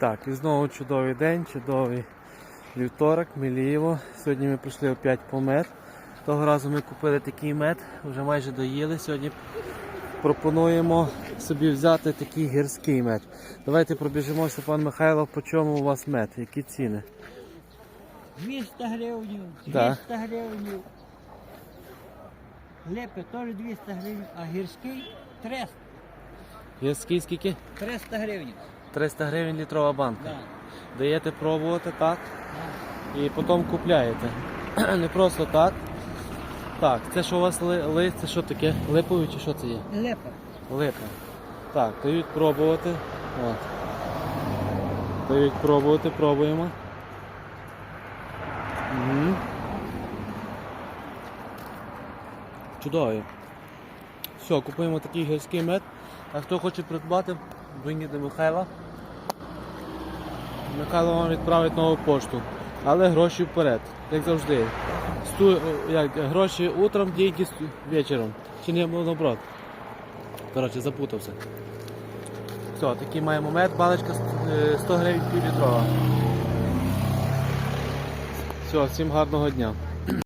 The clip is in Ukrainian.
Так, і знову чудовий день, чудовий вівторок, Мілієво. Сьогодні ми прийшли опять по мед. Того разу ми купили такий мед, вже майже доїли. Сьогодні пропонуємо собі взяти такий гірський мед. Давайте пробіжимося, пан Михайло, по чому у вас мед, які ціни? 200 гривень, 200 Да. гривень. Лепе теж 200 гривень, а гірський 300. Гірський скільки? 300 гривень. 300 гривень літрова банка. Да. Даєте пробувати так Да. і потім купляєте. Не просто так. Так, це що у вас ли- лист, це що таке? Липовий чи що це є? Лепе. Липа. Так, дають пробувати. От. Дають пробувати, пробуємо. Угу. Чудовий. Все, купуємо такий гірський мед. А хто хоче придбати, вийдіть до Михайла. Михайло вам відправить нову пошту. Але гроші вперед, як завжди. Сту, як, гроші утром, сту- вечором. Чи не наоборот. Коротше, запутався. Все, такий маємо мед, баночка е, 100 гривень півлітрова. Все, всім гарного дня.